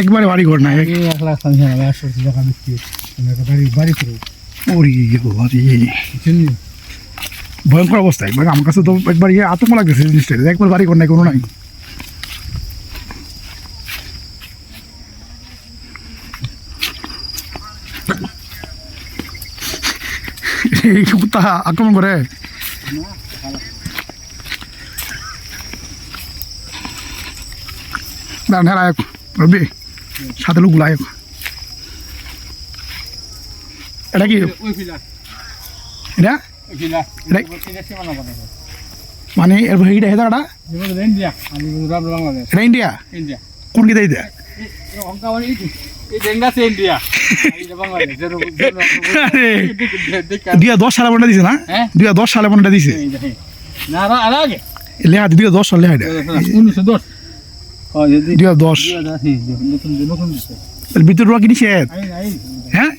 একবারে বাড়ি ঘর না এক লাখ আমার একশো টাকা বিক্রি বাড়ি বাড়ি ওরে ভয়ঙ্কর অবস্থা। একবার আমার কাছে তো একবার ইয়ে আতঙ্ক লাগতেছে জিনিসটা। একবার বাড়ি ঘর নাই কোনো নাই। এই কুত্তা আক্রমণ করে। হ্যাঁ আয়ক রবি সাথে লোকগুলো আয়ক এটা কি? এটা? এটা মানে এর আমি রাবড় বাংলাদেশ এটা ইন্ডিয়া? কোন কি দেয় এটা দশ সালে দিছে না? হ্যাঁ? হাজার দশ সালে মনে দিছে? দুই হাজার দশ সাল এটা। উনিশশো দশ। দুই হাজার দশ। ভিতর রোয়া কিনি হ্যাঁ?